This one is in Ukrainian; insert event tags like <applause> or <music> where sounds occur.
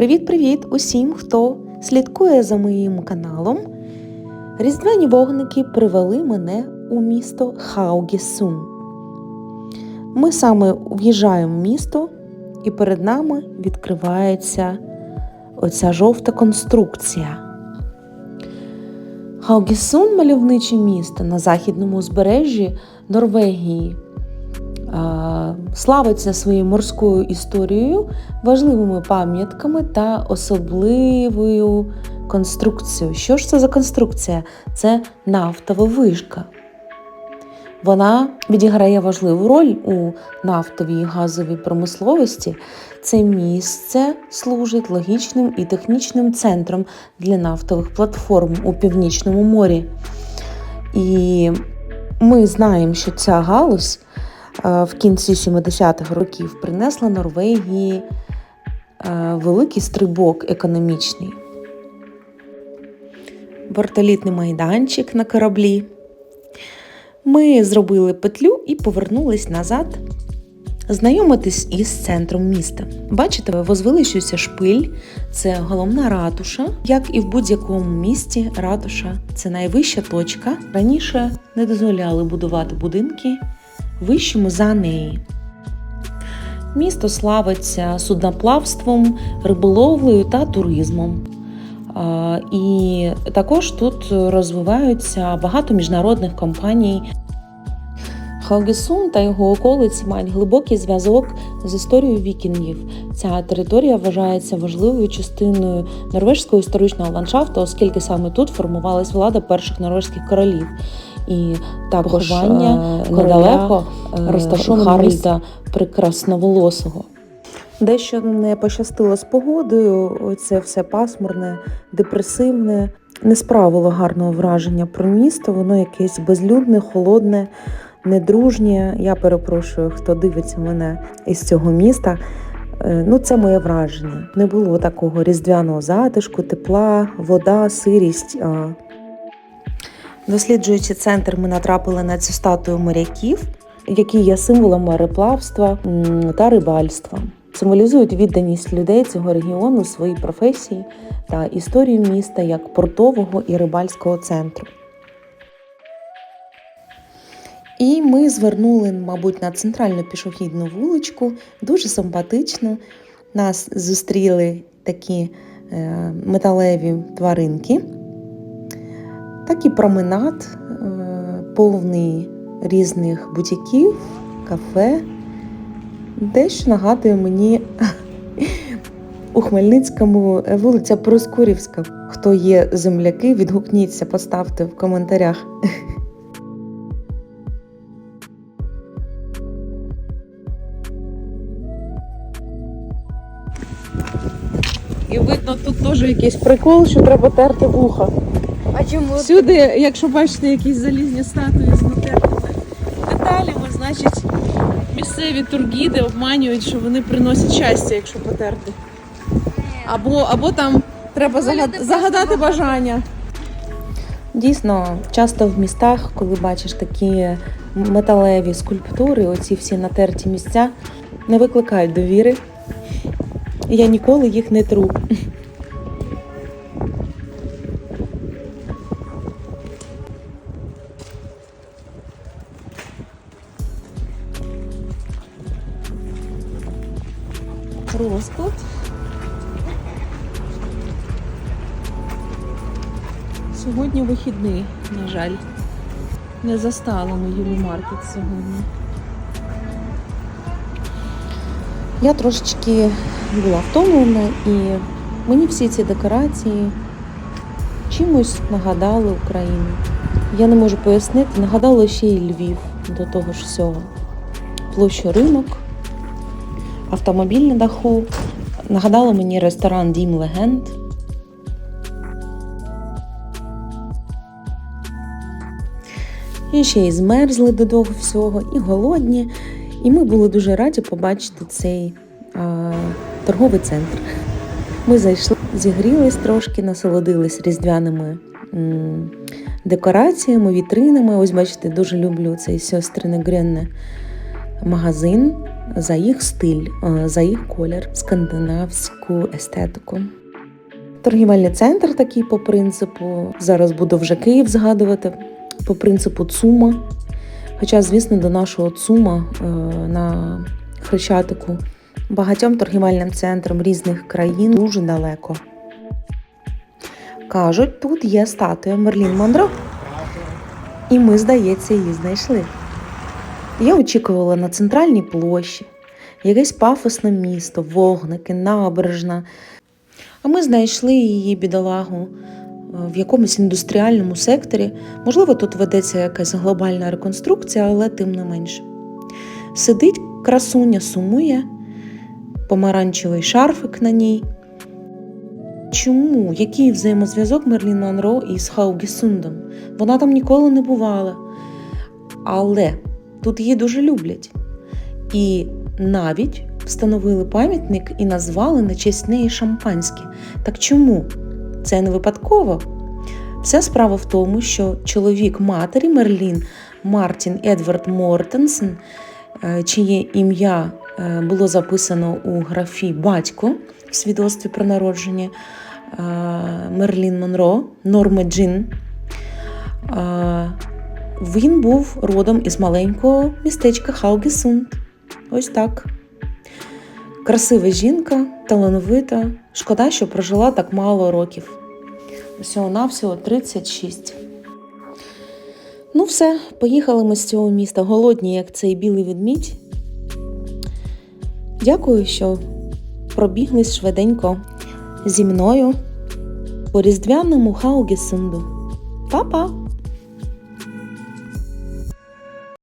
Привіт-привіт усім, хто слідкує за моїм каналом. Різдвяні вогники привели мене у місто Хаугісун. Ми саме в'їжджаємо в місто, і перед нами відкривається оця жовта конструкція. Хаугісун мальовниче місто на західному узбережжі Норвегії. А, Славиться своєю морською історією, важливими пам'ятками та особливою конструкцією. Що ж це за конструкція? Це нафтова вишка. Вона відіграє важливу роль у нафтовій і газовій промисловості. Це місце служить логічним і технічним центром для нафтових платформ у Північному морі. І ми знаємо, що ця галузь е, в кінці 70-х років принесла Норвегії е, великий стрибок економічний. Вертолітний майданчик на кораблі. Ми зробили петлю і повернулись назад знайомитись із центром міста. Бачите, возвеличується шпиль, це головна ратуша. Як і в будь-якому місті, ратуша це найвища точка. Раніше не дозволяли будувати будинки вищими за неї. Місто славиться судноплавством, риболовлею та туризмом. І також тут розвиваються багато міжнародних компаній. Хаугесун та його околиці мають глибокий зв'язок з історією вікінгів. Ця територія вважається важливою частиною норвежського історичного ландшафту, оскільки саме тут формувалась влада перших норвежських королів. І також Поховання е, недалеко е, розташоване прекрасноволосого. Дещо не пощастило з погодою, це все пасмурне, депресивне, не справило гарного враження про місто, воно якесь безлюдне, холодне, недружнє. Я перепрошую, хто дивиться мене із цього міста. Е, Ну, це моє враження. Не було такого різдвяного затишку, тепла, вода, сирість. Досліджуючи центр, ми натрапили на цю статую моряків, які є символом мореплавства та рибальства. Символізують відданість людей цього регіону своїй професії та історію міста як портового і рибальського центру. І ми звернули, мабуть, на центральну пішохідну вуличку, дуже симпатично. Нас зустріли такі е, металеві тваринки. Такий променад, е, повний різних бутіків, кафе. Дещо нагадує мені <laughs> у Хмельницькому е, вулиця Проскурівська. Хто є земляки, відгукніться, поставте в коментарях. І видно, тут теж якийсь прикол, що треба терти вуха. А чому? Всюди, якщо бачите якісь залізні статуї з натертими деталями, значить місцеві тургіди обманюють, що вони приносять щастя, якщо потерти. Або, або там треба загад... загадати бажання. Дійсно, часто в містах, коли бачиш такі металеві скульптури, оці всі натерті місця, не викликають довіри. Я ніколи їх не тру. Розклад. Сьогодні вихідний, на жаль. Не застали ми Юлі Маркет сьогодні. Я трошечки була втомлена, і мені всі ці декорації чимось нагадали Україну. Я не можу пояснити, нагадало ще й Львів до того ж всього. Площу ринок, автомобіль на даху. Нагадало мені ресторан Дім Легенд. І ще й змерзли до того всього, і голодні. І ми були дуже раді побачити цей а, торговий центр. Ми зайшли, зігрілись трошки, насолодились різдвяними м, декораціями, вітринами. Ось бачите, дуже люблю цей сестрине Гренне магазин. За їх стиль, е, за їх колір, скандинавську естетику. Торгівельний центр такий по принципу. Зараз буду вже Київ згадувати по принципу ЦУМа. Хоча, звісно, до нашого ЦУМа е, на Хрещатику багатьом торгівельним центрам різних країн дуже далеко. Кажуть, тут є статуя Мерлін Монро. І ми, здається, її знайшли. Я очікувала на центральній площі, якесь пафосне місто, вогники, набережна. А ми знайшли її бідолагу в якомусь індустріальному секторі. Можливо, тут ведеться якась глобальна реконструкція, але тим не менше. Сидить красуня, сумує, помаранчевий шарфик на ній. Чому? Який взаємозв'язок Мерлін Монро із Хаугісундом? Вона там ніколи не бувала. Але тут її дуже люблять. І навіть встановили пам'ятник і назвали на честь неї шампанське. Так чому? Це не випадково. Вся справа в тому, що чоловік матері Мерлін Мартін Едвард Мортенсен, е, чиє ім'я е, було записано у графі батько в свідоцтві про народження е, Мерлін Монро, Норми Джин. Він був родом із маленького містечка Хаугесунд. Ось так. Красива жінка, талановита. Шкода, що прожила так мало років. Всього-навсього 36. Ну, все, поїхали ми з цього міста голодні, як цей білий ведмідь. Дякую, що пробіглись швиденько зі мною по різдвяному Хаугесунду. Па-па!